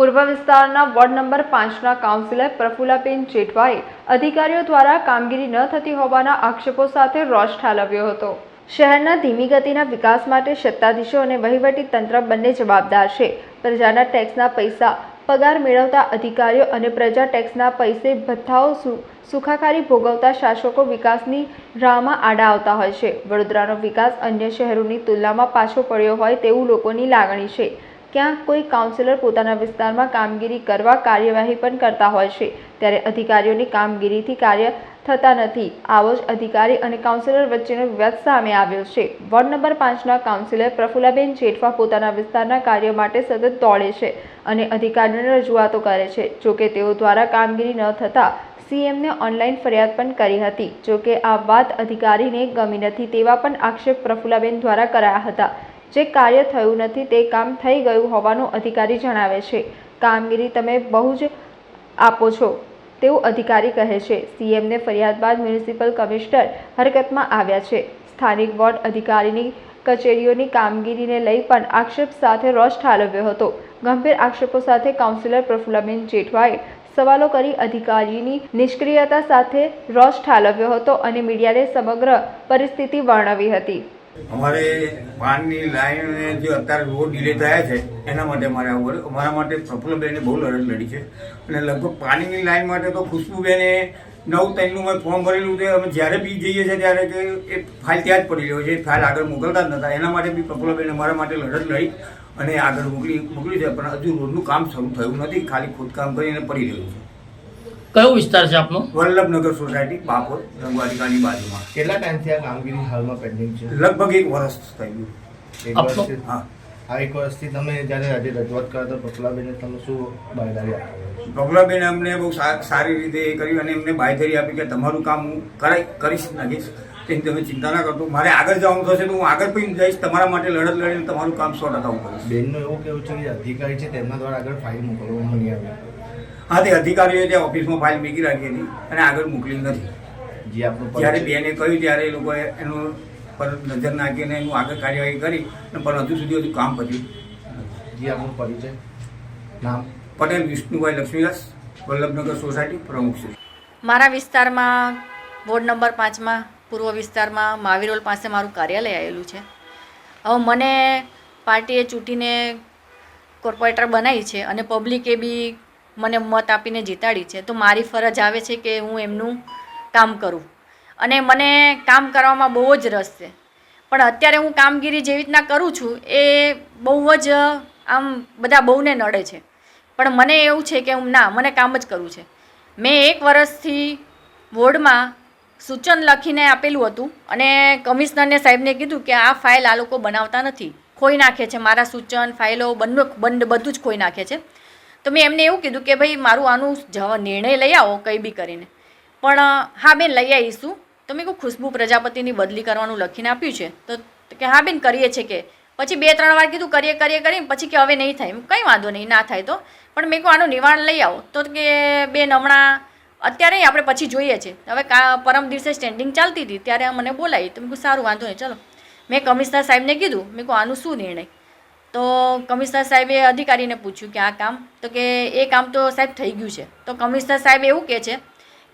પૂર્વ વિસ્તારના ward number પાંચના કાઉન્સિલર પ્રફુલાબેન જેઠવાએ અધિકારીઓ દ્વારા કામગીરી ન થતી હોવાના આક્ષેપો સાથે રોષ ઠાલવ્યો હતો. શહેરના ધીમી ગતિના વિકાસ માટે સત્તાધીશો અને વહીવટી તંત્ર બંને જવાબદાર છે. પ્રજાના ટેક્સના પૈસા, પગાર મેળવતા અધિકારીઓ અને પ્રજા ટેક્સના પૈસે ભથ્થાઓ સુખાકારી ભોગવતા શાસકો વિકાસની રાહમાં આડા આવતા હોય છે. વડોદરાનો વિકાસ અન્ય શહેરોની તુલનામાં પાછો પડ્યો હોય તેવું લોકોની લાગણી છે. ક્યાંક કોઈ કાઉન્સિલર પોતાના વિસ્તારમાં કામગીરી કરવા કાર્યવાહી પણ કરતા હોય છે. ત્યારે અધિકારીઓની કામગીરીથી કાર્ય થતા નથી. આવો જ અધિકારી અને કાઉન્સિલર વચ્ચેનો વિવાદ સામે આવ્યો છે. વોર્ડ નંબર પાંચના કાઉન્સિલર પ્રફુલાબેન જેઠવા પોતાના વિસ્તારના કાર્ય માટે સતત દોડે છે અને અધિકારીઓને રજૂઆતો કરે છે. જોકે તેઓ દ્વારા કામગીરી ન થતાં સીએમને ઓનલાઈન ફરિયાદ પણ કરી હતી. જોકે આ વાત અધિકારીને ગમી નથી તેવા પણ આક્ષેપ પ્રફુલ્લાબેન દ્વારા કરાયા હતા. જે કાર્ય થયું નથી તે કામ થઈ ગયું હોવાનું અધિકારી જણાવે છે. કામગીરી તમે બહુ જ આપો છો, તેવું અધિકારી કહે છે. સીએમને ફરિયાદ બાદ મ્યુનિસિપલ કમિશનર હરકતમાં આવ્યા છે. સ્થાનિક વોર્ડ અધિકારીની કચેરીઓની કામગીરીને લઈ પણ આક્ષેપ સાથે રોષ ઠાલવ્યો હતો. ગંભીર આક્ષેપો સાથે કાઉન્સિલર પ્રફુલ્લબેન જેઠવાએ સવાલો કરી અધિકારીની નિષ્ક્રિયતા સાથે રોષ ઠાલવ્યો હતો અને મીડિયાને સમગ્ર પરિસ્થિતિ વર્ણવી હતી. અમારે પાણીની લાઈન જે અત્યારે રોડ ડિલે થયા છે, એના માટે અમારે આવું. અમારા માટે પ્રફુલ્લબેને બહુ લડત લડી છે. અને લગભગ પાણીની લાઈન માટે તો ખુશ્બુબેને નવ ત્રણનું મેં ફોર્મ ભરેલું છે. અમે જ્યારે બી જઈએ છીએ ત્યારે કે એ ફાઇલ ત્યાં જ પડી રહ્યો છે. ફાઇલ આગળ મોકલતા જ નતા. એના માટે બી પ્રફુલ્લબેન અમારા માટે લડત લડી અને આગળ મોકલી મોકલી છે. પણ હજુ રોડનું કામ શરૂ થયું નથી. ખાલી ખોદકામ કરીને પડી રહ્યું છે. કયો વિસ્તાર છે આપનો? વલ્લભનગર સોસાયટી બાપોર રંગવાટિકાની બાજુમાં. કેટલા ટાઈમથી આ કામગીરી હાલમાં પેન્ડિંગ છે? લગભગ એક વર્ષ થઈ ગયું. એક આપનો- વર્ષથી હા. આ એક વર્ષથી તમે જ્યારે આજે રજૂઆત કરતા તો પ્રફુલ્લાબેને તમે શું બાંયધારી આપી પ્રફુલ્લાબેન અમને બહુ સારી રીતે એ કર્યું અને એમને બાંયધરી આપી કે તમારું કામ હું કરાઈ કરીશ નાખીશ. તેની તમે ચિંતા ના કરતો. મારે આગળ જવાનું થશે તો હું આગળ પણ જઈશ તમારા માટે લડત લડીને તમારું કામ સો ટકા હું કરીશ. બેનનું એવું કેવું છે કે અધિકારી છે તેમના દ્વારા આગળ ફાઇલ મોકલવામાં નહીં આવી. હા તે અધિકારીઓએ ત્યાં ઓફિસમાં ફાઇલ મૂકી રાખી હતી અને આગળ મોકલી નથી. જે આપણું જ્યારે બેને કહ્યું ત્યારે એ લોકોએ એનું પર નજર નાખીને એનું આગળ કાર્યવાહી કરી અને પણ હજુ સુધી હજુ કામ પત્યું જે આપણું પરિચય. નામ? પટેલ વિષ્ણુભાઈ લક્ષ્મીદાસ વલ્લભનગર સોસાયટી પ્રમુખ છે. મારા વિસ્તારમાં વોર્ડ નંબર પાંચમાં પૂર્વ વિસ્તારમાં મહાવીરોલ પાસે મારું કાર્યાલય આવેલું છે. હવે મને પાર્ટીએ ચૂંટીને કોર્પોરેટર બનાવી છે અને પબ્લિકે બી મને મત આપીને જીતાડી છે, તો મારી ફરજ આવે છે કે હું એમનું કામ કરું. અને મને કામ કરવામાં બહુ જ રસ છે. પણ અત્યારે હું કામગીરી જેવી રીતના કરું છું, એ બહુ જ, આમ બધા બહુને નડે છે. પણ મને એવું છે કે હું, ના, મને કામ જ કરવું છે. મેં એક વર્ષથી વોર્ડમાં સૂચન લખીને આપેલું હતું અને કમિશનરને સાહેબને કીધું કે આ ફાઇલ આ લોકો બનાવતા નથી. ખોઈ નાખે છે, મારા સૂચન, ફાઇલો, બંને બંધ, બધું જ ખોઈ નાખે છે. તો મેં એમને એવું કીધું કે ભાઈ, મારું આનું જવા નિર્ણય લઈ આવો કંઈ બી કરીને. પણ હા બેન, લઈ આવીશું. તો મેં કહું ખુશ્બુ પ્રજાપતિની બદલી કરવાનું લખીને આપ્યું છે. તો કે, હા બેન, કરીએ છે કે. પછી બે, ત્રણ વાર કીધું, કરીએ કરીએ કરીને પછી કે, હવે નહીં થાય. કંઈ વાંધો નહીં, ના થાય તો. પણ મેં કહું આનું નિવારણ લઈ આવો. તો કે, બેન, હમણાં અત્યારે આપણે પછી જોઈએ છે. હવે પરમ દિવસે સ્ટેન્ડિંગ ચાલતી હતી, ત્યારે મને બોલાવી. તો મેં કહું સારું, વાંધો નહીં, ચલો. મેં કમિશનર સાહેબને કીધું, મેં કહું આનું શું નિર્ણય? તો કમિશનર સાહેબે અધિકારીને પૂછ્યું કે આ કામ, તો કે એ કામ તો સાહેબ થઈ ગયું છે. તો કમિશનર સાહેબ એવું કહે છે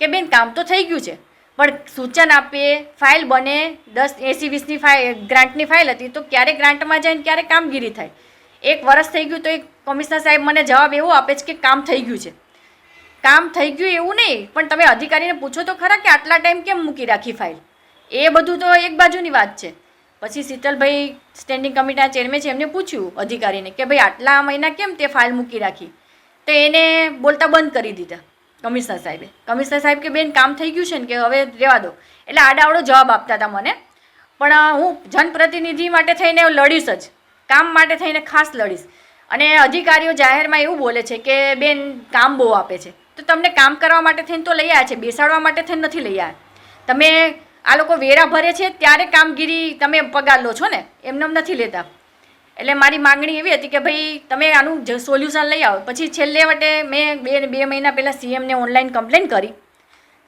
કે બેન કામ તો થઈ ગયું છે, પણ સૂચન આપીએ ફાઇલ બને, દસ એસી વીસની ફાઇલ ગ્રાન્ટની ફાઇલ હતી, તો ક્યારે ગ્રાન્ટમાં જાય ક્યારે કામગીરી થાય? એક વર્ષ થઈ ગયું તો એક કમિશનર સાહેબ મને જવાબ એવો આપે છે કે કામ થઈ ગયું છે. કામ થઈ ગયું એવું નહીં, પણ તમે અધિકારીને પૂછો તો ખરા કે આટલા ટાઈમ કેમ મૂકી રાખી ફાઇલ? એ બધું તો એક બાજુની વાત છે. પછી શીતલભાઈ સ્ટેન્ડિંગ કમિટીના ચેરમેન છે, એમને પૂછ્યું અધિકારીને કે ભાઈ, આટલા મહિના કેમ તે ફાઇલ મૂકી રાખી? તો એને બોલતા બંધ કરી દીધા કમિશનર સાહેબે. કમિશનર સાહેબ કે, બેન, કામ થઈ ગયું છે ને કે હવે રહેવા દો. એટલે આડાવડો જવાબ આપતા હતા મને. પણ હું જનપ્રતિનિધિ માટે થઈને લડીશ જ. કામ માટે થઈને ખાસ લડીશ. અને અધિકારીઓ જાહેરમાં એવું બોલે છે કે, બેન, કામ બહુ આપે છે. તો તમને કામ કરવા માટે થઈને તો લઈ આવ્યા છે, બેસાડવા માટે થઈને નથી લઈ આવ્યા. તમે આ લોકો વેરા ભરે છે, ત્યારે કામગીરી તમે પગાર લો છો ને? એમને નથી લેતા. એટલે મારી માગણી એવી હતી કે ભાઈ તમે આનું સોલ્યુશન લઈ આવો. પછી છેલ્લે વટે મેં બે બે મહિના પહેલાં સીએમને ઓનલાઈન કમ્પ્લેન કરી.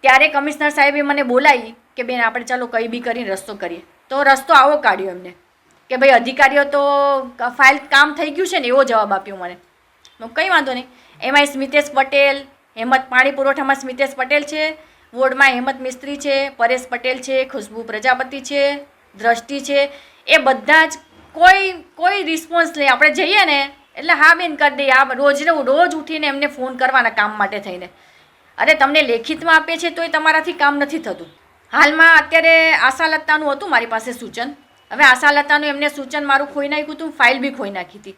ત્યારે કમિશનર સાહેબે મને બોલાવી કે બેન આપણે ચાલો કંઈ બી કરીને રસ્તો કરીએ. તો રસ્તો આવો કાઢ્યો એમને. કે ભાઈ અધિકારીઓ તો ફાઇલ કામ થઈ ગયું છે ને, એવો જવાબ આપ્યો મને. કંઈ વાંધો નહીં. એમાંય સ્મિતેશ પટેલ, હેમત પાણી પુરવઠામાં સ્મિતેશ પટેલ છે. વોર્ડમાં હેમત મિસ્ત્રી છે, પરેશ પટેલ છે, ખુશ્બુ પ્રજાપતિ છે, દ્રષ્ટિ છે, એ બધા જ કોઈ કોઈ રિસ્પોન્સ નહીં. આપણે જઈએ ને, એટલે હા બેન કરી દઈએ. આ રોજ ને રોજ ઉઠીને એમને ફોન કરવાના કામ માટે થઈને. અરે તમને લેખિતમાં આપે છે તોય તમારાથી કામ નથી થતું. હાલમાં અત્યારે આશાલતાનું હતું મારી પાસે સૂચન. હવે આશાલતાનું એમને સૂચન મારું ખોઈ નાખ્યું હતું ફાઇલ બી ખોઈ નાખી હતી.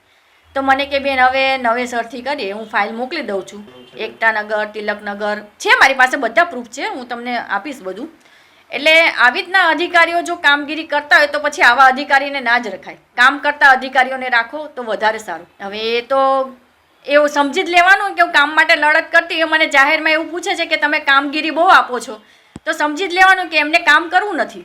તો મને કે, બેન, હવે નવેસરથી કરીએ, હું ફાઇલ મોકલી દઉં છું. એકતાનગર, તિલકનગર, છે મારી પાસે બધા પ્રૂફ છે, હું તમને આપીશ બધું. એટલે આવી રીતના અધિકારીઓ જો કામગીરી કરતા હોય તો પછી આવા અધિકારીને ના જ રખાય. કામ કરતા અધિકારીઓને રાખો તો વધારે સારું. હવે એ તો એવું સમજી જ લેવાનું કે હું કામ માટે લડત કરતી એ મને જાહેરમાં એવું પૂછે છે કે તમે કામગીરી બહુ આપો છો. તો સમજી જ લેવાનું કે એમને કામ કરવું નથી.